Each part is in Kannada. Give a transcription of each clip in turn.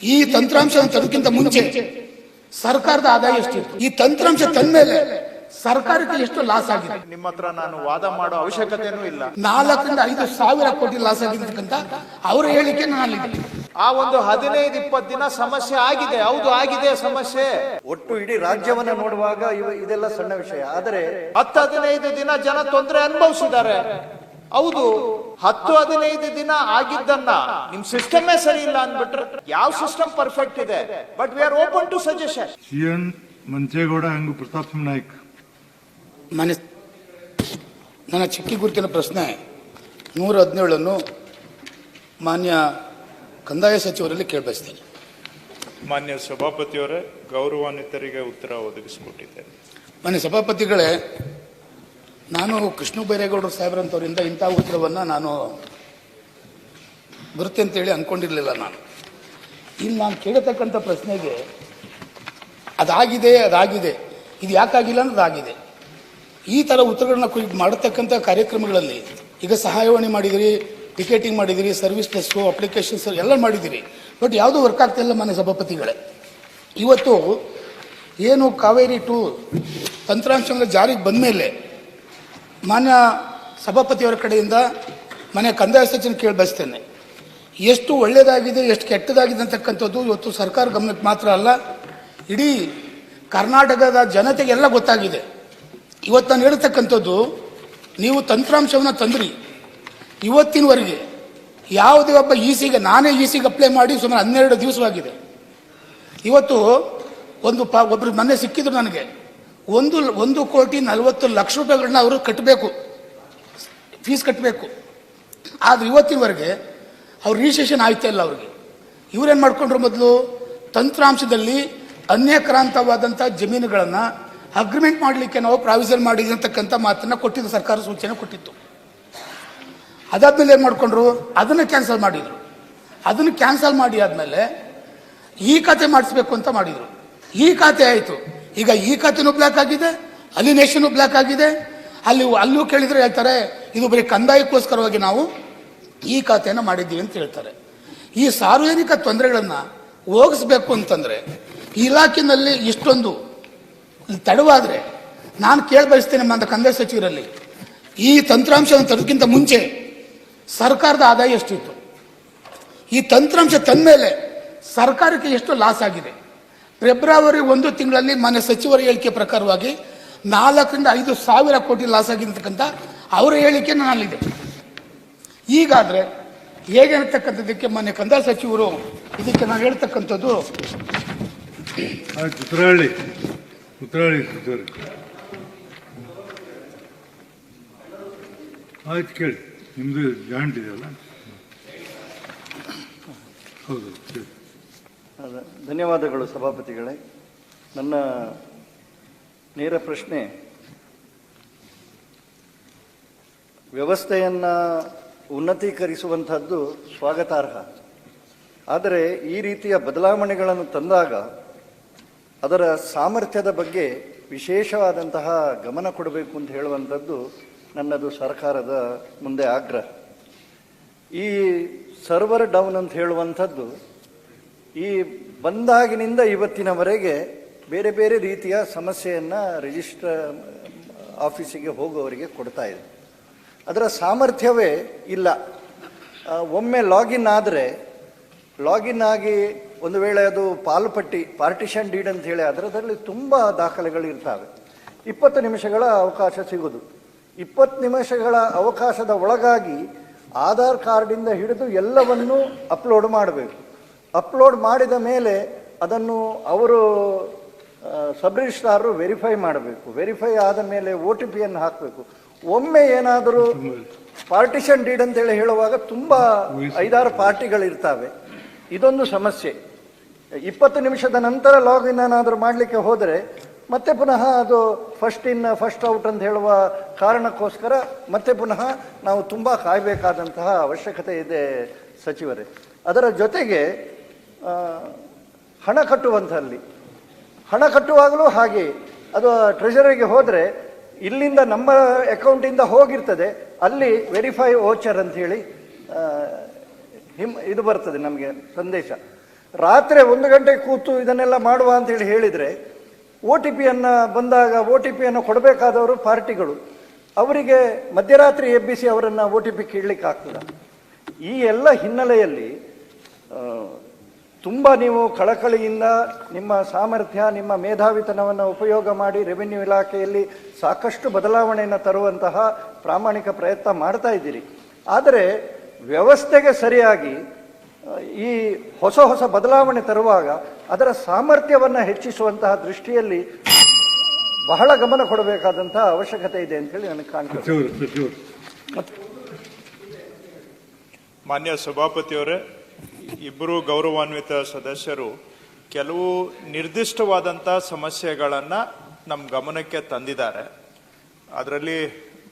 ಈ ತಂತ್ರಾಂಶ ತರೋಕ್ಕಿಂತ ಮುಂಚೆ ಸರ್ಕಾರದ ಆದಾಯ ಎಷ್ಟಿತ್ತು? ಈ ತಂತ್ರಾಂಶ ತಂದ್ಮೇಲೆ ಸರ್ಕಾರಕ್ಕೆ ಎಷ್ಟು ಲಾಸ್ ಆಗಿದೆ? ನಿಮ್ಮ ಹತ್ರ ನಾನು ವಾದ ಮಾಡೋ ಅವಶ್ಯಕತೆನೂ ಇಲ್ಲ. ನಾಲ್ಕರಿಂದ ಐದು ಸಾವಿರ ಕೋಟಿ ಲಾಸ್ ಆಗಿರ್ತಕ್ಕಂತ ಅವರ ಹೇಳಿಕೆ ನಾನು ಆ ಒಂದು ಹದಿನೈದು ಇಪ್ಪತ್ತು ದಿನ ಸಮಸ್ಯೆ ಆಗಿದೆ. ಹೌದು ಆಗಿದೆ ಸಮಸ್ಯೆ. ಒಟ್ಟು ಇಡೀ ರಾಜ್ಯವನ್ನ ನೋಡುವಾಗ ಇವ ಇದೆಲ್ಲ ಸಣ್ಣ ವಿಷಯ. ಆದರೆ ಹತ್ತು ಹದಿನೈದು ದಿನ ಜನ ತೊಂದರೆ ಅನುಭವಿಸಿದ್ದಾರೆ. ಹೌದು ಹತ್ತು ಹದಿನೈದು ದಿನ ಆಗಿದ್ದನ್ನ ನಿಮ್ ಸಿಸ್ಟಮೇ ಸರಿ ಇಲ್ಲ ಅಂದ್ಬಿಟ್ರೆ ಯಾವ ಸಿಸ್ಟಮ್ ಪರ್ಫೆಕ್ಟ್ ಇದೆ? But we are open to suggestion C N Manchegowda ಹಾಗೂ ಪ್ರತಾಪ್ ಸಿಂಹ ನಾಯ್ಕ್. ಮನೆ ನನ್ನ ಚಿಕ್ಕಿ ಗುರುತಿನ ಪ್ರಶ್ನೆ ನೂರ ಹದಿನೇಳನ್ನು ಮಾನ್ಯ ಕಂದಾಯ ಸಚಿವರಲ್ಲಿ ಕೇಳಬಯಸ್ತೇನೆ. ಮಾನ್ಯ ಸಭಾಪತಿಯವರೇ ಗೌರವಾನ್ವಿತರಿಗೆ ಉತ್ತರ ಒದಗಿಸಿಕೊಟ್ಟಿದ್ದೇನೆ. ಮಾನ್ಯ ಸಭಾಪತಿಗಳೇ ನಾನು ಕೃಷ್ಣ ಬೈರೇಗೌಡರು ಸಾಹೇಬ್ರಂತವರಿಂದ ಇಂಥ ಉತ್ತರವನ್ನು ನಾನು ಬರುತ್ತೆ ಅಂತೇಳಿ ಅಂದ್ಕೊಂಡಿರಲಿಲ್ಲ ನಾನು. ಇಲ್ಲಿ ನಾನು ಕೇಳತಕ್ಕಂಥ ಪ್ರಶ್ನೆಗೆ ಅದಾಗಿದೆ ಅದಾಗಿದೆ. ಇದು ಯಾಕಾಗಿಲ್ಲ ಅನ್ನೋದಾಗಿದೆ ಈ ಥರ ಉತ್ತರಗಳನ್ನ ಕುರಿತು ಮಾಡತಕ್ಕಂಥ ಕಾರ್ಯಕ್ರಮಗಳಲ್ಲಿ ಈಗ ಸಹಾಯವಾಣಿ ಮಾಡಿದಿರಿ, ಟಿಕೆಟಿಂಗ್ ಮಾಡಿದಿರಿ ಸರ್ವಿಸ್ ಟೆಸ್ಟು ಅಪ್ಲಿಕೇಶನ್ಸ್ ಎಲ್ಲ ಮಾಡಿದಿರಿ. ಬಟ್ ಯಾವುದೂ ವರ್ಕ್ ಆಗ್ತಿಲ್ಲ ಮನೆ ಸಭಾಪತಿಗಳೇ. ಇವತ್ತು ಏನು ಕಾವೇರಿ ಟು ತಂತ್ರಾಂಶಗಳ ಜಾರಿಗೆ ಬಂದ ಮೇಲೆ ಮಾನ್ಯ ಸಭಾಪತಿಯವರ ಕಡೆಯಿಂದ ಮನೆ ಕಂದಾಯ ಸಚಿವ ಕೇಳಿ ಬಯಸ್ತೇನೆ. ಎಷ್ಟು ಒಳ್ಳೆಯದಾಗಿದೆ ಎಷ್ಟು ಕೆಟ್ಟದಾಗಿದೆ ಅಂತಕ್ಕಂಥದ್ದು ಇವತ್ತು ಸರ್ಕಾರ ಗಮನಕ್ಕೆ ಮಾತ್ರ ಅಲ್ಲ, ಇಡೀ ಕರ್ನಾಟಕದ ಜನತೆಗೆಲ್ಲ ಗೊತ್ತಾಗಿದೆ. ಇವತ್ತು ನಾನು ಹೇಳ್ತಕ್ಕಂಥದ್ದು, ನೀವು ತಂತ್ರಾಂಶವನ್ನು ತಂದ್ರಿ. ಇವತ್ತಿನವರೆಗೆ ಯಾವುದೇ ಒಬ್ಬ ಇ ಸಿಗೆ ನಾನೇ ಇ ಸಿಗೆ ಅಪ್ಲೈ ಮಾಡಿ ಸುಮಾರು ಹನ್ನೆರಡು ದಿವಸವಾಗಿದೆ. ಇವತ್ತು ಒಂದು ಪ ಒಬ್ಬರು ಮೊನ್ನೆ ಸಿಕ್ಕಿದ್ರು ನನಗೆ. ಒಂದು ಒಂದು ಕೋಟಿ ನಲವತ್ತು ಲಕ್ಷ ರೂಪಾಯಿಗಳನ್ನ ಅವರು ಕಟ್ಟಬೇಕು ಫೀಸ್ ಕಟ್ಟಬೇಕು ಆದರೆ ಇವತ್ತಿನವರೆಗೆ ಅವ್ರು ರಿಜಿಸ್ಟ್ರೇಷನ್ ಆಯ್ತಾ ಇಲ್ಲ ಅವ್ರಿಗೆ. ಇವ್ರೇನ್ ಮಾಡ್ಕೊಂಡ್ರು ಮೊದಲು? ತಂತ್ರಾಂಶದಲ್ಲಿ ಅನ್ಯಕ್ರಾಂತವಾದಂಥ ಜಮೀನುಗಳನ್ನು ಅಗ್ರಿಮೆಂಟ್ ಮಾಡಲಿಕ್ಕೆ ನಾವು ಪ್ರಾವಿಸನ್ ಮಾಡಿದಂತಕ್ಕಂಥ ಮಾತನ್ನು ಕೊಟ್ಟಿದ್ದು ಸರ್ಕಾರ ಸೂಚನೆ ಕೊಟ್ಟಿತ್ತು. ಅದಾದ್ಮೇಲೆ ಏನು ಮಾಡ್ಕೊಂಡ್ರು? ಅದನ್ನು ಕ್ಯಾನ್ಸಲ್ ಮಾಡಿದರು. ಅದನ್ನು ಕ್ಯಾನ್ಸಲ್ ಮಾಡಿ ಆದಮೇಲೆ ಈ ಖಾತೆ ಮಾಡಿಸ್ಬೇಕು ಅಂತ ಮಾಡಿದರು. ಈ ಖಾತೆ ಆಯಿತು. ಈಗ ಈ ಖಾತೆನೂ ಬ್ಲ್ಯಾಕ್ ಆಗಿದೆ, ಅಲ್ಲಿ ನೇಷನು ಬ್ಲ್ಯಾಕ್ ಆಗಿದೆ. ಅಲ್ಲಿ ಅಲ್ಲೂ ಕೇಳಿದರೆ ಹೇಳ್ತಾರೆ, ಇದು ಬರೀ ಕಂದಾಯಕ್ಕೋಸ್ಕರವಾಗಿ ನಾವು ಈ ಖಾತೆಯನ್ನು ಮಾಡಿದ್ದೀವಿ ಅಂತ ಹೇಳ್ತಾರೆ. ಈ ಸಾರ್ವಜನಿಕ ತೊಂದರೆಗಳನ್ನು ಹೋಗಿಸ್ಬೇಕು ಅಂತಂದರೆ ಇಲಾಖೆಯಲ್ಲಿ ಇಷ್ಟೊಂದು ತಡವಾದರೆ, ನಾನು ಕೇಳಿ ಬಯಸ್ತೇನೆ ಅಂತ ಕಂದಾಯ ಸಚಿವರಲ್ಲಿ, ಈ ತಂತ್ರಾಂಶವನ್ನು ತರೋದಕ್ಕಿಂತ ಮುಂಚೆ ಸರ್ಕಾರದ ಆದಾಯ ಎಷ್ಟಿತ್ತು? ಈ ತಂತ್ರಾಂಶ ತಂದ ಮೇಲೆ ಸರ್ಕಾರಕ್ಕೆ ಎಷ್ಟು ಲಾಸ್ ಆಗಿದೆ? ಫೆಬ್ರವರಿ ಒಂದು ತಿಂಗಳಲ್ಲಿ ಮಾನ್ಯ ಸಚಿವರ ಹೇಳಿಕೆ ಪ್ರಕಾರವಾಗಿ ನಾಲ್ಕರಿಂದ ಐದು ಸಾವಿರ ಕೋಟಿ ಲಾಸ್ ಆಗಿರ್ತಕ್ಕಂಥ ಅವರ ಹೇಳಿಕೆ ನನ್ನಲ್ಲಿದೆ. ಈಗಾದರೆ ಹೇಗೆ ಅಂತಕ್ಕಂಥದ್ದಕ್ಕೆ ಮಾನ್ಯ ಕಂದಾಯ ಸಚಿವರು ಇದಕ್ಕೆ ನಾನು ಹೇಳ್ತಕ್ಕಂಥದ್ದು ಕುತ್ರಹಳ್ಳಿ ಆಯ್ತು ಕೇಳಿ ನಿಮ್ಮದು ಜಾಯಿಂಟ್ ಇದೆಯಲ್ಲ? ಹೌದು ಧನ್ಯವಾದಗಳು ಸಭಾಪತಿಗಳೇ. ನನ್ನ ನೇರ ಪ್ರಶ್ನೆ, ವ್ಯವಸ್ಥೆಯನ್ನು ಉನ್ನತೀಕರಿಸುವಂಥದ್ದು ಸ್ವಾಗತಾರ್ಹ. ಆದರೆ ಈ ರೀತಿಯ ಬದಲಾವಣೆಗಳನ್ನು ತಂದಾಗ ಅದರ ಸಾಮರ್ಥ್ಯದ ಬಗ್ಗೆ ವಿಶೇಷವಾದಂತಹ ಗಮನ ಕೊಡಬೇಕು ಅಂತ ಹೇಳುವಂಥದ್ದು ನನ್ನದು ಸರ್ಕಾರದ ಮುಂದೆ ಆಗ್ರಹ. ಈ ಸರ್ವರ್ ಡೌನ್ ಅಂತ ಹೇಳುವಂಥದ್ದು ಈ ಬಂದಾಗಿನಿಂದ ಇವತ್ತಿನವರೆಗೆ ಬೇರೆ ಬೇರೆ ರೀತಿಯ ಸಮಸ್ಯೆಯನ್ನು ರಿಜಿಸ್ಟರ್ ಆಫೀಸಿಗೆ ಹೋಗುವವರಿಗೆ ಕೊಡ್ತಾ ಇದೆ ಅದರ ಸಾಮರ್ಥ್ಯವೇ ಇಲ್ಲ. ಒಮ್ಮೆ ಲಾಗಿನ್ ಆದರೆ ಲಾಗಿನ್ ಆಗಿ ಒಂದು ವೇಳೆ ಅದು ಪಾಲ್ಪಟ್ಟಿ ಪಾರ್ಟಿಷನ್ ಡೀಡ್ ಅಂತ ಹೇಳಿ ಅದರಲ್ಲಿ ತುಂಬ ದಾಖಲೆಗಳು ಇರ್ತವೆ. ಇಪ್ಪತ್ತು ನಿಮಿಷಗಳ ಅವಕಾಶ ಸಿಗೋದು. ಇಪ್ಪತ್ತು ನಿಮಿಷಗಳ ಅವಕಾಶದ ಒಳಗಾಗಿ ಆಧಾರ್ ಕಾರ್ಡಿಂದ ಹಿಡಿದು ಎಲ್ಲವನ್ನೂ ಅಪ್ಲೋಡ್ ಮಾಡಬೇಕು. ಅಪ್ಲೋಡ್ ಮಾಡಿದ ಮೇಲೆ ಅದನ್ನು ಅವರು ಸಬ್ ರಿಜಿಸ್ಟ್ರಾರು ವೆರಿಫೈ ಮಾಡಬೇಕು. ವೆರಿಫೈ ಆದ ಮೇಲೆ ಒ ಟಿ ಪಿಯನ್ನು ಹಾಕಬೇಕು. ಒಮ್ಮೆ ಏನಾದರೂ ಪಾರ್ಟಿಷನ್ ಡೀಡ್ ಅಂತೇಳಿ ಹೇಳುವಾಗ ತುಂಬ ಐದಾರು ಪಾರ್ಟಿಗಳಿರ್ತವೆ ಇದೊಂದು ಸಮಸ್ಯೆ. ಇಪ್ಪತ್ತು ನಿಮಿಷದ ನಂತರ ಲಾಗಿನ್ ಏನಾದರೂ ಮಾಡಲಿಕ್ಕೆ ಹೋದರೆ ಮತ್ತೆ ಪುನಃ ಅದು ಫಸ್ಟ್ ಇನ್ ಫಸ್ಟ್ ಔಟ್ ಅಂತ ಹೇಳುವ ಕಾರಣಕ್ಕೋಸ್ಕರ ಮತ್ತೆ ಪುನಃ ನಾವು ತುಂಬ ಕಾಯಬೇಕಾದಂತಹ ಅವಶ್ಯಕತೆ ಇದೆ ಸಚಿವರೇ. ಅದರ ಜೊತೆಗೆ ಹಣ ಕಟ್ಟುವಂಥಲ್ಲಿ. ಹಣ ಕಟ್ಟುವಾಗಲೂ ಹಾಗೆ. ಅದು ಟ್ರೆಷರಿಗೆ ಹೋದರೆ ಇಲ್ಲಿಂದ ನಮ್ಮ ಅಕೌಂಟಿಂದ ಹೋಗಿರ್ತದೆ. ಅಲ್ಲಿ ವೆರಿಫೈ ಓಚರ್ ಆ, ಹಿಮ್ ಇದು ಬರ್ತದೆ ನಮಗೆ ಸಂದೇಶ. ರಾತ್ರಿ ಒಂದು ಗಂಟೆಗೆ ಕೂತು ಇದನ್ನೆಲ್ಲ ಮಾಡುವ ಅಂತೇಳಿ ಹೇಳಿದರೆ ಒ ಟಿ ಪಿಯನ್ನು ಬಂದಾಗ ಒ ಟಿ ಪಿಯನ್ನು ಕೊಡಬೇಕಾದವರು ಪಾರ್ಟಿಗಳು. ಅವರಿಗೆ ಮಧ್ಯರಾತ್ರಿ ಎಬ್ಬಿಸಿ ಅವರನ್ನು ಒ ಟಿ ಪಿ ಕೇಳಲಿಕ್ಕೆ ಆಗ್ತದ ಈ ಎಲ್ಲ ಹಿನ್ನೆಲೆಯಲ್ಲಿ ತುಂಬ ನೀವು ಕಳಕಳಿಯಿಂದ ನಿಮ್ಮ ಸಾಮರ್ಥ್ಯ ನಿಮ್ಮ ಮೇಧಾವಿತನವನ್ನು ಉಪಯೋಗ ಮಾಡಿ ರೆವಿನ್ಯೂ ಇಲಾಖೆಯಲ್ಲಿ ಸಾಕಷ್ಟು ಬದಲಾವಣೆಯನ್ನು ತರುವಂತಹ ಪ್ರಾಮಾಣಿಕ ಪ್ರಯತ್ನ ಮಾಡ್ತಾ ಇದ್ದೀರಿ. ಆದರೆ ವ್ಯವಸ್ಥೆಗೆ ಸರಿಯಾಗಿ ಈ ಹೊಸ ಹೊಸ ಬದಲಾವಣೆ ತರುವಾಗ ಅದರ ಸಾಮರ್ಥ್ಯವನ್ನು ಹೆಚ್ಚಿಸುವಂತಹ ದೃಷ್ಟಿಯಲ್ಲಿ ಬಹಳ ಗಮನ ಕೊಡಬೇಕಾದಂತಹ ಅವಶ್ಯಕತೆ ಇದೆ ಅಂತೇಳಿ ನನಗೆ ಕಾಣ್ತದೆ ಮಾನ್ಯ ಸಭಾಪತಿಯವರೇ ಇಬ್ಬರು ಗೌರವಾನ್ವಿತ ಸದಸ್ಯರು ಕೆಲವು ನಿರ್ದಿಷ್ಟವಾದಂಥ ಸಮಸ್ಯೆಗಳನ್ನು ನಮ್ಮ ಗಮನಕ್ಕೆ ತಂದಿದ್ದಾರೆ. ಅದರಲ್ಲಿ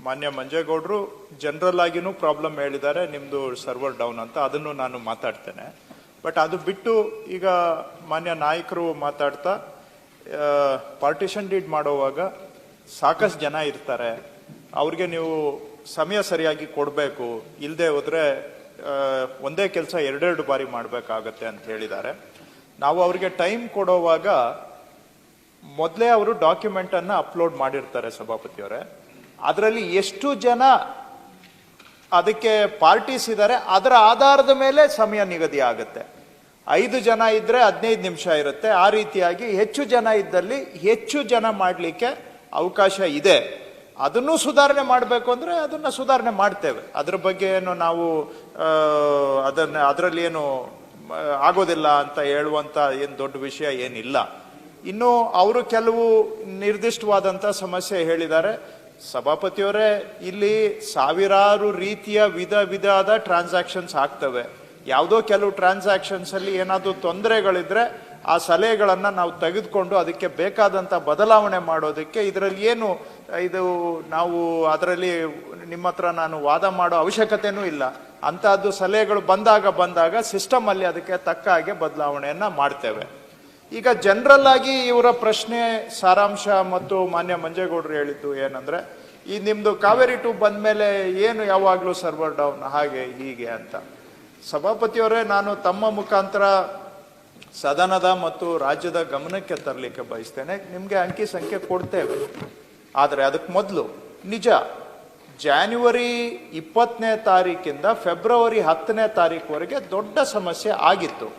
ಮಾನ್ಯ ಮಂಜೇಗೌಡರು ಜನರಲ್ ಆಗಿನೂ ಪ್ರಾಬ್ಲಮ್ ಹೇಳಿದ್ದಾರೆ ನಿಮ್ಮದು ಸರ್ವರ್ ಡೌನ್ ಅಂತ ಅದನ್ನು ನಾನು ಮಾತಾಡ್ತೇನೆ. ಬಟ್ ಅದು ಬಿಟ್ಟು ಈಗ ಮಾನ್ಯ ನಾಯಕರು ಮಾತಾಡ್ತಾ ಪಾರ್ಟಿಷನ್ ಡೀಡ್ ಮಾಡುವಾಗ ಸಾಕಷ್ಟು ಜನ ಇರ್ತಾರೆ. ಅವ್ರಿಗೆ ನೀವು ಸಮಯ ಸರಿಯಾಗಿ ಕೊಡಬೇಕು ಇಲ್ಲದೆ ಹೋದ್ರೆ ಒಂದೇ ಕೆಲಸ ಎರಡೆರಡು ಬಾರಿ ಮಾಡಬೇಕಾಗತ್ತೆ ಅಂತ ಹೇಳಿದ್ದಾರೆ. ನಾವು ಅವ್ರಿಗೆ ಟೈಮ್ ಕೊಡೋವಾಗ ಮೊದಲೇ ಅವರು ಡಾಕ್ಯುಮೆಂಟ್ ಅನ್ನ ಅಪ್ಲೋಡ್ ಮಾಡಿರ್ತಾರೆ ಸಭಾಪತಿಯವರೇ. ಅದರಲ್ಲಿ ಎಷ್ಟು ಜನ ಅದಕ್ಕೆ ಪಾರ್ಟೀಸ್ ಇದ್ದಾರೆ ಅದರ ಆಧಾರದ ಮೇಲೆ ಸಮಯ ನಿಗದಿ ಆಗುತ್ತೆ. ಐದು ಜನ ಇದ್ರೆ ಹದಿನೈದು ನಿಮಿಷ ಇರುತ್ತೆ. ಆ ರೀತಿಯಾಗಿ ಹೆಚ್ಚು ಜನ ಇದ್ದಲ್ಲಿ ಹೆಚ್ಚು ಜನ ಮಾಡಲಿಕ್ಕೆ ಅವಕಾಶ ಇದೆ. ಅದನ್ನು ಸುಧಾರಣೆ ಮಾಡಬೇಕು ಅಂದರೆ ಅದನ್ನು ಸುಧಾರಣೆ ಮಾಡ್ತೇವೆ. ಅದ್ರ ಬಗ್ಗೆ ಏನು ನಾವು ಅದನ್ನು, ಅದರಲ್ಲಿ ಏನು ಆಗೋದಿಲ್ಲ ಅಂತ ಹೇಳುವಂಥ ಏನು ದೊಡ್ಡ ವಿಷಯ ಏನಿಲ್ಲ. ಇನ್ನು ಅವರು ಕೆಲವು ನಿರ್ದಿಷ್ಟವಾದಂಥ ಸಮಸ್ಯೆ ಹೇಳಿದ್ದಾರೆ. ಸಭಾಪತಿಯವರೇ, ಇಲ್ಲಿ ಸಾವಿರಾರು ರೀತಿಯ ವಿಧ ವಿಧದ ಟ್ರಾನ್ಸಾಕ್ಷನ್ಸ್ ಆಗ್ತವೆ. ಯಾವುದೋ ಕೆಲವು ಟ್ರಾನ್ಸಾಕ್ಷನ್ಸ್ ಅಲ್ಲಿ ಏನಾದರೂ ತೊಂದರೆಗಳಿದ್ರೆ ಆ ಸಲಹೆಗಳನ್ನು ನಾವು ತೆಗೆದುಕೊಂಡು ಅದಕ್ಕೆ ಬೇಕಾದಂಥ ಬದಲಾವಣೆ ಮಾಡೋದಕ್ಕೆ ಇದರಲ್ಲಿ ಏನು, ಇದು ನಾವು ಅದರಲ್ಲಿ ನಿಮ್ಮ ಹತ್ರ ನಾನು ವಾದ ಮಾಡೋ ಅವಶ್ಯಕತೆನೂ ಇಲ್ಲ. ಅಂಥದ್ದು ಸಲಹೆಗಳು ಬಂದಾಗ ಬಂದಾಗ ಸಿಸ್ಟಮಲ್ಲಿ ಅದಕ್ಕೆ ತಕ್ಕ ಹಾಗೆ ಬದಲಾವಣೆಯನ್ನು ಮಾಡ್ತೇವೆ. ಈಗ ಜನರಲ್ ಆಗಿ ಇವರ ಪ್ರಶ್ನೆ, ಸಾರಾಂಶ ಮತ್ತು ಮಾನ್ಯ ಮಂಜೇಗೌಡರು ಹೇಳಿದ್ದು ಏನಂದ್ರೆ, ಈ ನಿಮ್ಮದು ಕಾವೇರಿ ಟು ಬಂದ ಮೇಲೆ ಏನು ಯಾವಾಗಲೂ ಸರ್ವರ್ ಡೌನ್ ಹಾಗೆ ಹೀಗೆ ಅಂತ. ಸಭಾಪತಿಯವರೇ, ನಾನು ತಮ್ಮ ಮುಖಾಂತರ ಸದನದ ಮತ್ತು ರಾಜ್ಯದ ಗಮನಕ್ಕೆ ತರಲಿಕ್ಕೆ ಬಯಸ್ತೇನೆ. ನಿಮಗೆ ಅಂಕಿ ಸಂಖ್ಯೆ ಕೊಡ್ತೇವೆ. ಆದರೆ ಅದಕ್ಕೆ ಮೊದಲು, ನಿಜ ಜಾನ್ವರಿ ಇಪ್ಪತ್ತನೇ ತಾರೀಕಿಂದ ಫೆಬ್ರವರಿ ಹತ್ತನೇ ತಾರೀಕುವರೆಗೆ ದೊಡ್ಡ ಸಮಸ್ಯೆ ಆಗಿತ್ತು.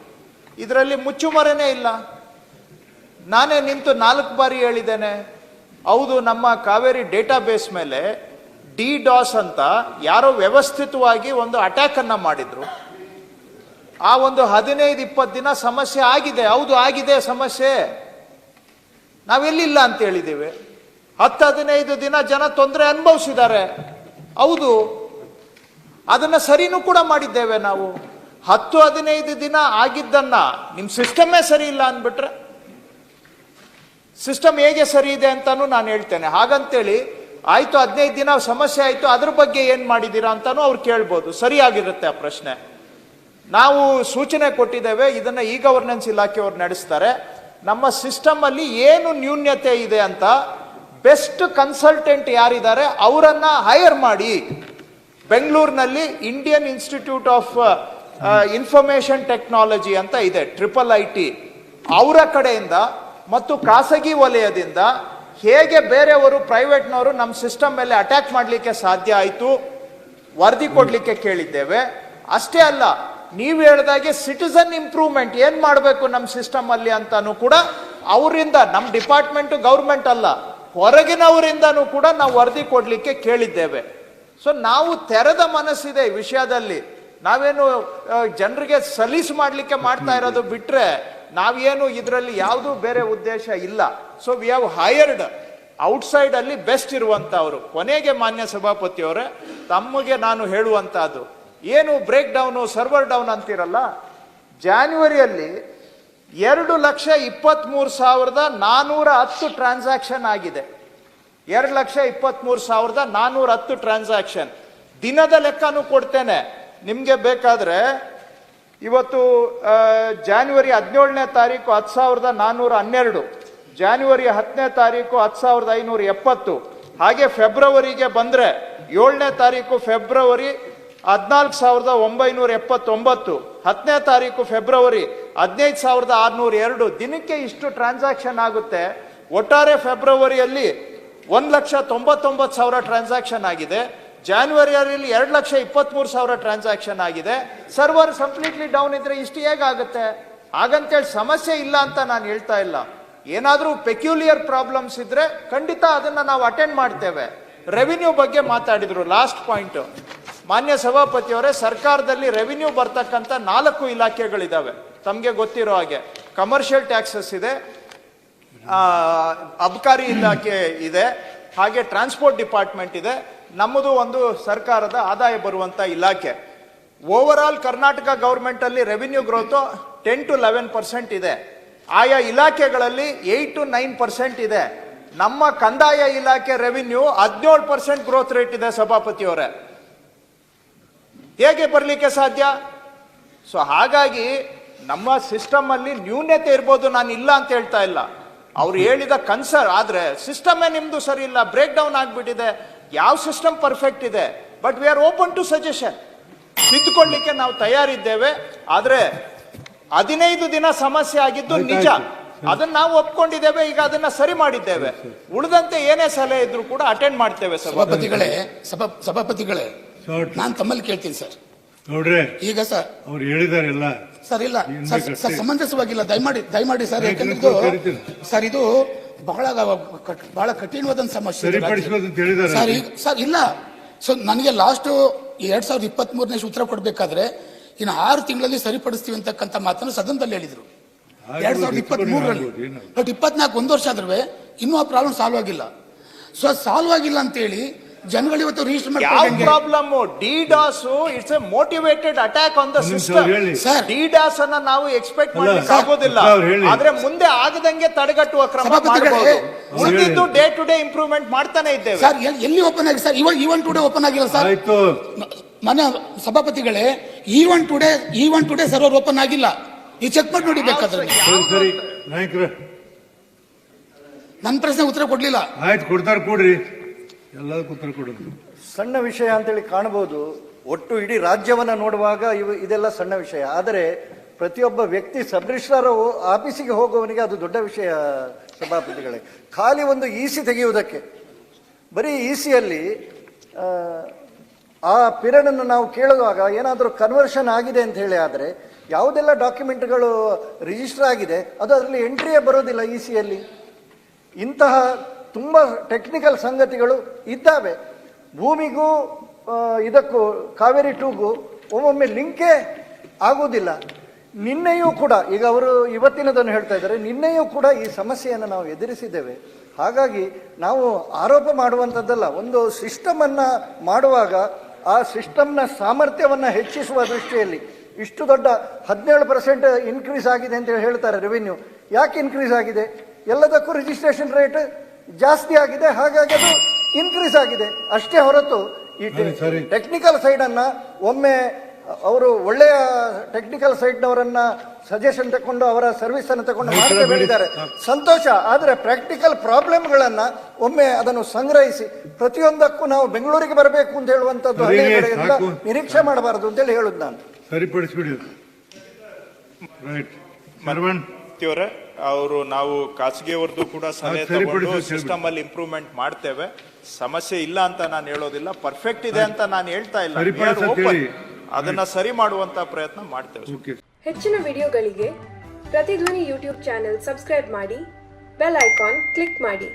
ಇದರಲ್ಲಿ ಮುಚ್ಚುಮರೆನೇ ಇಲ್ಲ. ನಾನೇ ನಿಂತು ನಾಲ್ಕು ಬಾರಿ ಹೇಳಿದ್ದೇನೆ. ಹೌದು, ನಮ್ಮ ಕಾವೇರಿ ಡೇಟಾಬೇಸ್ ಮೇಲೆ ಡಿ ಡಾಸ್ ಅಂತ ಯಾರೋ ವ್ಯವಸ್ಥಿತವಾಗಿ ಒಂದು ಅಟ್ಯಾಕನ್ನು ಮಾಡಿದ್ರು. ಆ ಒಂದು ಹದಿನೈದು ಇಪ್ಪತ್ತು ದಿನ ಸಮಸ್ಯೆ ಆಗಿದೆ. ಹೌದು, ಆಗಿದೆ ಸಮಸ್ಯೆ. ನಾವೆಲ್ಲಿಲ್ಲ ಅಂತ ಹೇಳಿದ್ದೇವೆ. ಹತ್ತು, ಹದಿನೈದು ದಿನ ಜನ ತೊಂದರೆ ಅನುಭವಿಸಿದ್ದಾರೆ. ಹೌದು, ಅದನ್ನ ಸರಿನೂ ಕೂಡ ಮಾಡಿದ್ದೇವೆ ನಾವು. ಹತ್ತು, ಹದಿನೈದು ದಿನ ಆಗಿದ್ದನ್ನ ನಿಮ್ಮ ಸಿಸ್ಟಮೇ ಸರಿ ಇಲ್ಲ ಅಂದ್ಬಿಟ್ರೆ, ಸಿಸ್ಟಮ್ ಹೇಗೆ ಸರಿ ಇದೆ ಅಂತಾನು ನಾನು ಹೇಳ್ತೇನೆ. ಹಾಗಂತೇಳಿ, ಆಯಿತು, ಹದಿನೈದು ದಿನ ಸಮಸ್ಯೆ ಆಯಿತು, ಅದ್ರ ಬಗ್ಗೆ ಏನು ಮಾಡಿದ್ದೀರಾ ಅಂತಾನು ಅವ್ರು ಕೇಳ್ಬೋದು. ಸರಿಯಾಗಿರುತ್ತೆ ಆ ಪ್ರಶ್ನೆ. ನಾವು ಸೂಚನೆ ಕೊಟ್ಟಿದ್ದೇವೆ, ಇದನ್ನು ಈ ಗವರ್ನೆನ್ಸ್ ಇಲಾಖೆಯವರು ನಡೆಸ್ತಾರೆ. ನಮ್ಮ ಸಿಸ್ಟಮ್ ಅಲ್ಲಿ ಏನು ನ್ಯೂನ್ಯತೆ ಇದೆ ಅಂತ ಬೆಸ್ಟ್ ಕನ್ಸಲ್ಟೆಂಟ್ ಯಾರಿದ್ದಾರೆ, ಅವರನ್ನ ಹೈಯರ್ ಮಾಡಿ. ಬೆಂಗಳೂರಿನಲ್ಲಿ Indian Institute of Information Technology ಅಂತ ಇದೆ ಟ್ರಿಪಲ್ ಐ ಟಿ ಅವರ ಕಡೆಯಿಂದ ಮತ್ತು ಖಾಸಗಿ ವಲಯದಿಂದ ಹೇಗೆ ಬೇರೆಯವರು ಪ್ರೈವೇಟ್ನವರು ನಮ್ಮ ಸಿಸ್ಟಮ್ ಮೇಲೆ ಅಟ್ಯಾಕ್ ಮಾಡಲಿಕ್ಕೆ ಸಾಧ್ಯ ಆಯಿತು, ವರದಿ ಕೊಡಲಿಕ್ಕೆ ಕೇಳಿದ್ದೇವೆ. ಅಷ್ಟೇ ಅಲ್ಲ ನೀವು ಹೇಳಿದಾಗೆ ಸಿಟಿಸನ್ ಇಂಪ್ರೂವ್ಮೆಂಟ್ ಏನ್ ಮಾಡಬೇಕು ನಮ್ಮ ಸಿಸ್ಟಮ್ ಅಲ್ಲಿ ಅಂತಾನು ಕೂಡ ಅವರಿಂದ ನಮ್ಮ ಡಿಪಾರ್ಟ್ಮೆಂಟ್ ಗೌರ್ಮೆಂಟ್ ಅಲ್ಲ, ಹೊರಗಿನವರಿಂದನೂ ಕೂಡ ನಾವು ವರದಿ ಕೊಡಲಿಕ್ಕೆ ಕೇಳಿದ್ದೇವೆ. ಸೊ ನಾವು ತೆರೆದ ಮನಸ್ಸಿದೆ ವಿಷಯದಲ್ಲಿ. ನಾವೇನು ಜನರಿಗೆ ಸಲೀಸ್ ಮಾಡಲಿಕ್ಕೆ ಮಾಡ್ತಾ ಇರೋದು ಬಿಟ್ರೆ ನಾವೇನು ಇದರಲ್ಲಿ ಯಾವುದೂ ಬೇರೆ ಉದ್ದೇಶ ಇಲ್ಲ. So we have hired outside ಅಲ್ಲಿ ಬೆಸ್ಟ್ ಇರುವಂತವ್ರು ಕೊನೆಗೆ ಮಾನ್ಯ ಸಭಾಪತಿಯವರೇ ತಮಗೆ ನಾನು ಹೇಳುವಂತಹದ್ದು ಏನು ಬ್ರೇಕ್ ಡೌನು ಸರ್ವರ್ ಡೌನ್ ಅಂತಿರಲ್ಲ ಜಾನ್ವರಿಯಲ್ಲಿ ಎರಡು ಲಕ್ಷ ಇಪ್ಪತ್ತ್ಮೂರು ಸಾವಿರದ ನಾನ್ನೂರ ಹತ್ತು ಟ್ರಾನ್ಸಾಕ್ಷನ್ ಆಗಿದೆ. ಎರಡು ಲಕ್ಷ ಇಪ್ಪತ್ತ್ಮೂರು ಸಾವಿರದ ನಾನೂರ ಹತ್ತು ಟ್ರಾನ್ಸಾಕ್ಷನ್ ದಿನದ ಲೆಕ್ಕನೂ ಕೊಡ್ತೇನೆ. ನಿಮಗೆ ಬೇಕಾದ್ರೆ ಇವತ್ತು ಜಾನ್ವರಿ ಹದಿನೇಳನೇ ತಾರೀಕು ಹತ್ತು ಸಾವಿರದ ನಾನ್ನೂರ ಹನ್ನೆರಡು ಜಾನ್ವರಿ ಹತ್ತನೇ ತಾರೀಕು ಹತ್ತು ಸಾವಿರದ ಐನೂರ ಎಪ್ಪತ್ತು, ಹಾಗೆ ಫೆಬ್ರವರಿಗೆ ಬಂದರೆ ಏಳನೇ ತಾರೀಕು ಫೆಬ್ರವರಿ ಹದಿನಾಲ್ಕು ಸಾವಿರದ ಒಂಬೈನೂರ ಎಪ್ಪತ್ತೊಂಬತ್ತು, ಹತ್ತನೇ ತಾರೀಕು ಫೆಬ್ರವರಿ ಹದಿನೈದು ಸಾವಿರದ ಆರುನೂರ ಎರಡು, ದಿನಕ್ಕೆ ಇಷ್ಟು ಟ್ರಾನ್ಸಾಕ್ಷನ್ ಆಗುತ್ತೆ. ಒಟ್ಟಾರೆ ಫೆಬ್ರವರಿಯಲ್ಲಿ ಒಂದು ಲಕ್ಷ ತೊಂಬತ್ತೊಂಬತ್ತು ಸಾವಿರ ಟ್ರಾನ್ಸಾಕ್ಷನ್ ಆಗಿದೆ. ಜಾನ್ವರಿಯಲ್ಲಿ ಎರಡು ಲಕ್ಷ ಇಪ್ಪತ್ಮೂರು ಸಾವಿರ ಟ್ರಾನ್ಸಾಕ್ಷನ್ ಆಗಿದೆ. ಸರ್ವರ್ ಕಂಪ್ಲೀಟ್ಲಿ ಡೌನ್ ಇದ್ರೆ ಇಷ್ಟು ಹೇಗಾಗುತ್ತೆ ಹಾಗಂತೇಳಿ ಸಮಸ್ಯೆ ಇಲ್ಲ ಅಂತ ನಾನು ಹೇಳ್ತಾ ಇಲ್ಲ. ಏನಾದರೂ ಪೆಕ್ಯುಲಿಯರ್ ಪ್ರಾಬ್ಲಮ್ಸ್ ಇದ್ರೆ ಖಂಡಿತ ಅದನ್ನು ನಾವು ಅಟೆಂಡ್ ಮಾಡ್ತೇವೆ. ರೆವಿನ್ಯೂ ಬಗ್ಗೆ ಮಾತಾಡಿದ್ರು ಲಾಸ್ಟ್ ಪಾಯಿಂಟ್ ಮಾನ್ಯ ಸಭಾಪತಿಯವರೇ, ಸರ್ಕಾರದಲ್ಲಿ ರೆವಿನ್ಯೂ ಬರ್ತಕ್ಕಂಥ ನಾಲ್ಕು ಇಲಾಖೆಗಳಿದ್ದಾವೆ ತಮಗೆ ಗೊತ್ತಿರೋ ಹಾಗೆ ಕಮರ್ಷಿಯಲ್ ಟ್ಯಾಕ್ಸಸ್ ಇದೆ ಅಬಕಾರಿ ಇಲಾಖೆ ಇದೆ, ಹಾಗೆ ಟ್ರಾನ್ಸ್ಪೋರ್ಟ್ ಡಿಪಾರ್ಟ್ಮೆಂಟ್ ಇದೆ. ನಮ್ಮದು ಒಂದು ಸರ್ಕಾರದ ಆದಾಯ ಬರುವಂಥ ಇಲಾಖೆ. Over all Karnataka ಗೌರ್ಮೆಂಟಲ್ಲಿ revenue growth ten to eleven percent ಇದೆ. ಆಯಾ ಇಲಾಖೆಗಳಲ್ಲಿ ಏಟ್ ಟು ನೈನ್ ಪರ್ಸೆಂಟ್ ಇದೆ. ನಮ್ಮ ಕಂದಾಯ ಇಲಾಖೆ ರೆವಿನ್ಯೂ ಹದಿನೇಳು ಪರ್ಸೆಂಟ್ ಗ್ರೋತ್ ರೇಟ್ ಇದೆ ಸಭಾಪತಿಯವರೇ. ಹೇಗೆ ಬರಲಿಕ್ಕೆ ಸಾಧ್ಯ? ಸೊ ಹಾಗಾಗಿ ನಮ್ಮ ಸಿಸ್ಟಮ್ ಅಲ್ಲಿ ನ್ಯೂನ್ಯತೆ ಇರ್ಬೋದು ನಾನು ಇಲ್ಲ ಅಂತ ಹೇಳ್ತಾ ಇಲ್ಲ. ಅವ್ರು ಹೇಳಿದ ಕನ್ಸರ್ ಆದ್ರೆ ಸಿಸ್ಟಮೇ ನಿಮ್ದು ಸರಿ ಇಲ್ಲ ಬ್ರೇಕ್ ಡೌನ್ ಆಗಿಬಿಟ್ಟಿದೆ ಯಾವ ಸಿಸ್ಟಮ್ ಪರ್ಫೆಕ್ಟ್ ಇದೆ? But we are open to suggestion ತಿದ್ದುಕೊಳ್ಳಿಕ್ಕೆ ನಾವು ತಯಾರಿದ್ದೇವೆ ಆದ್ರೆ ಹದಿನೈದು ದಿನ ಸಮಸ್ಯೆ ಆಗಿದ್ದು ನಿಜ. ಅದನ್ನ ನಾವು ಒಪ್ಕೊಂಡಿದ್ದೇವೆ ಈಗ ಅದನ್ನ ಸರಿ ಮಾಡಿದ್ದೇವೆ. ಉಳಿದಂತೆ ಏನೇ ಸಲಹೆ ಇದ್ರು ಕೂಡ ಅಟೆಂಡ್ ಮಾಡ್ತೇವೆ ಸಭಾಪತಿಗಳೇ ಸಭಾ ಸಭಾಪತಿಗಳೇ ನಾನು ತಮ್ಮಲ್ಲಿ ಕೇಳ್ತೀನಿ ಸರ್. ನೋಡ್ರಿ ಈಗ ಸರ್. ಅವ್ರು ಹೇಳಿದಾರೆ ಸರ್ ಇಲ್ಲ. ಸರ್ ಸಮಂಜಸವಾಗಿಲ್ಲ. ದಯಮಾಡಿ ದಯಮಾಡಿ ಸರ್ ಯಾಕಂದ್ರೆ ಇದು ಸರ್ ಇದು ಬಹಳ ಬಹಳ ಕಠಿಣವಾದ ಸಮಸ್ಯೆ. ಸರ್ ಈಗ ಸರ್ ಇಲ್ಲ. ಸೊ ನನಗೆ ಲಾಸ್ಟ್ ಎರಡ್ ಸಾವಿರದ ಇಪ್ಪತ್ತ್ ಮೂರನೇ ಉತ್ತರ ಕೊಡ್ಬೇಕಾದ್ರೆ ಇನ್ನು ಆರು ತಿಂಗಳಲ್ಲಿ ಸರಿಪಡಿಸ್ತೀವಿ ಅಂತಕ್ಕಂಥ ಮಾತನ್ನು ಸದನದಲ್ಲಿ ಹೇಳಿದ್ರು. ಎರಡ್ ಸಾವಿರದ ಇಪ್ಪತ್ತ್ ಮೂರರಲ್ಲಿ ಬಟ್ ಇಪ್ಪತ್ನಾಲ್ಕು ಒಂದು ವರ್ಷ ಆದ್ರೂ ಇನ್ನೂ ಆ ಪ್ರಾಬ್ಲಮ್ ಸಾಲ್ವ್ ಆಗಿಲ್ಲ. ಸೊ ಸಾಲ್ವ್ ಆಗಿಲ್ಲ ಅಂತೇಳಿ ಜನಗಳು ಇವತ್ತು ರಿಜಿಸ್ಟರ್ ಯಾವ problem DDoS it's a motivated attack on the system ಹೇಳಿ. ಸರ್ ಡಿಡಾಸ್ ಅನ್ನ ನಾವು ಎಕ್ಸ್ಪೆಕ್ಟ್ ಮಾಡಲಿಕ್ಕೆ ಆಗೋದಿಲ್ಲ. ಆದ್ರೆ ಮುಂದೆ ಆಗದಂಗೆ ತಡೆಗಟ್ಟುವ ಕ್ರಮ ಮಾಡಬಹುದು ಉಳಿದಿದ್ದು ಡೇ ಟು ಡೇ ಇಂಪ್ರೂವ್ಮೆಂಟ್ ಮಾಡ್ತಾನೆ ಇದ್ದೇವೆ. ಸರ್ ಎಲ್- ಎಲ್ಲಿ ಓಪನ್ ಆಗಿದೆ ಸರ್ ಇವಾಗ ಈವನ್ ಟುಡೇ ಓಪನ್ ಆಗಿಲ್ಲ ಸರ್. ಆಯ್ತು. ಮನೆ ಸಭಾಪತಿಗಳೇ ಈ ಒನ್ ಟುಡೇ ಈ ಒನ್ ಟುಡೇ ಸರ್ವರ್ ಓಪನ್ ಆಗಿಲ್ಲ. ಈ ಚೆಕ್ ಮಾಡಿ ನೋಡಿ ಬೇಕಾದ್ರೆ. ನನ್ನ ಪ್ರಶ್ನೆ ಉತ್ತರ ಕೊಡ್ಲಿಲ್ಲ. ಆಯ್ತು ಕೊಡ್ತಾರೆ ಕೊಡ್ರಿ. ಎಲ್ಲದಕ್ಕೂ ಉತ್ತರ ಕೊಡೋದು. ಸಣ್ಣ ವಿಷಯ ಅಂತೇಳಿ ಕಾಣಬಹುದು. ಒಟ್ಟು ಇಡೀ ರಾಜ್ಯವನ್ನು ನೋಡುವಾಗ ಇವು ಇದೆಲ್ಲ ಸಣ್ಣ ವಿಷಯ. ಆದರೆ ಪ್ರತಿಯೊಬ್ಬ ವ್ಯಕ್ತಿ ಸಬ್ ಆಫೀಸಿಗೆ ಹೋಗುವವನಿಗೆ ಅದು ದೊಡ್ಡ ವಿಷಯ, ಸಭಾಪತಿಗಳೇ. ಖಾಲಿ ಒಂದು ಇ ಸಿ ತೆಗೆಯುವುದಕ್ಕೆ. ಬರೀ ಇ ಸಿಯಲ್ಲಿ ಆ ಪಿರಿಯಡ್ ನಾವು ಕೇಳುವಾಗ ಏನಾದರೂ ಕನ್ವರ್ಷನ್ ಆಗಿದೆ ಅಂತ ಹೇಳಿ ಆದರೆ, ಯಾವುದೆಲ್ಲ ಡಾಕ್ಯುಮೆಂಟ್ಗಳು ರಿಜಿಸ್ಟರ್ ಆಗಿದೆ, ಅದು ಅದರಲ್ಲಿ ಎಂಟ್ರಿಯೇ ಬರೋದಿಲ್ಲ ಇ ಸಿಯಲ್ಲಿ ಇಂತಹ ತುಂಬ ಟೆಕ್ನಿಕಲ್ ಸಂಗತಿಗಳು ಇದ್ದಾವೆ. ಭೂಮಿಗೂ ಇದಕ್ಕೂ, ಕಾವೇರಿ ಟೂಗೂ ಒಮ್ಮೊಮ್ಮೆ ಲಿಂಕೇ ಆಗುವುದಿಲ್ಲ. ನಿನ್ನೆಯೂ ಕೂಡ, ಈಗ ಅವರು ಇವತ್ತಿನದನ್ನು ಹೇಳ್ತಾ ಇದ್ದಾರೆ, ನಿನ್ನೆಯೂ ಕೂಡ ಈ ಸಮಸ್ಯೆಯನ್ನು ನಾವು ಎದುರಿಸಿದ್ದೇವೆ. ಹಾಗಾಗಿ ನಾವು ಆರೋಪ ಮಾಡುವಂಥದ್ದಲ್ಲ, ಒಂದು ಸಿಸ್ಟಮನ್ನು ಮಾಡುವಾಗ ಆ ಸಿಸ್ಟಮ್ನ ಸಾಮರ್ಥ್ಯವನ್ನು ಹೆಚ್ಚಿಸುವ ದೃಷ್ಟಿಯಲ್ಲಿ ಇಷ್ಟು ದೊಡ್ಡ ಹದಿನೇಳು ಪರ್ಸೆಂಟ್ ಇನ್ಕ್ರೀಸ್ ಆಗಿದೆ ಅಂತೇಳಿ ಹೇಳ್ತಾರೆ ರೆವಿನ್ಯೂ ಯಾಕೆ ಇನ್ಕ್ರೀಸ್ ಆಗಿದೆ? ಎಲ್ಲದಕ್ಕೂ ರಿಜಿಸ್ಟ್ರೇಷನ್ ರೇಟ್ ಜಾಸ್ತಿ ಆಗಿದೆ ಹಾಗಾಗಿ ಅದು ಇನ್ಕ್ರೀಸ್ ಆಗಿದೆ. ಅಷ್ಟೇ ಹೊರತು ಈ. ಟೆಕ್ನಿಕಲ್ ಸೈಡ್ ಅನ್ನ ಒಮ್ಮೆ ಅವರು ಒಳ್ಳೆಯ ಟೆಕ್ನಿಕಲ್ ಸೈಡ್ನವರನ್ನ ಸಜೆಷನ್ ತಕೊಂಡು ಅವರ ಸರ್ವಿಸ್ ಅನ್ನು ತರ ಮಾಡ್ತಾ ಹೇಳಿದ್ದಾರೆ ಸಂತೋಷ ಆದರೆ ಪ್ರಾಕ್ಟಿಕಲ್ ಪ್ರಾಬ್ಲಮ್ಗಳನ್ನ ಒಮ್ಮೆ ಅದನ್ನು ಸಂಗ್ರಹಿಸಿ ಪ್ರತಿಯೊಂದಕ್ಕೂ ನಾವು ಬೆಂಗಳೂರಿಗೆ ಬರಬೇಕು ಅಂತ ಹೇಳುವಂಥದ್ದು ನಿರೀಕ್ಷೆ ಮಾಡಬಾರದು ಅಂತೇಳಿ ಹೇಳುದು ನಾನು. ಸರಿಪಡಿಸ್ಬಿಡಿ. ಅವರೇ ನಾವು ಖಾಸಗಿಯವ್ರದ್ದು ಕೂಡ ಸಲಹೆ ತಗೊಂಡು ಸಿಸ್ಟಮ್ ಅಲ್ಲಿ ಇಂಪ್ರೂವ್ಮೆಂಟ್ ಮಾಡ್ತೇವೆ. ಸಮಸ್ಯೆ ಇಲ್ಲ ಅಂತ ನಾನು ಹೇಳೋದಿಲ್ಲ ಪರ್ಫೆಕ್ಟ್ ಇದೆ ಅಂತ ನಾನು ಹೇಳ್ತಾ ಇಲ್ಲ. ಅದನ್ನ ಸರಿ ಮಾಡುವಂತ ಪ್ರಯತ್ನ ಮಾಡ್ತೇವೆ. ಹೆಚ್ಚಿನ ವಿಡಿಯೋಗಳಿಗೆ ಪ್ರತಿಧ್ವನಿ ಯೂಟ್ಯೂಬ್ ಚಾನೆಲ್ ಸಬ್ಸ್ಕ್ರೈಬ್ ಮಾಡಿ ಬೆಲ್ ಐಕಾನ್ ಕ್ಲಿಕ್ ಮಾಡಿ.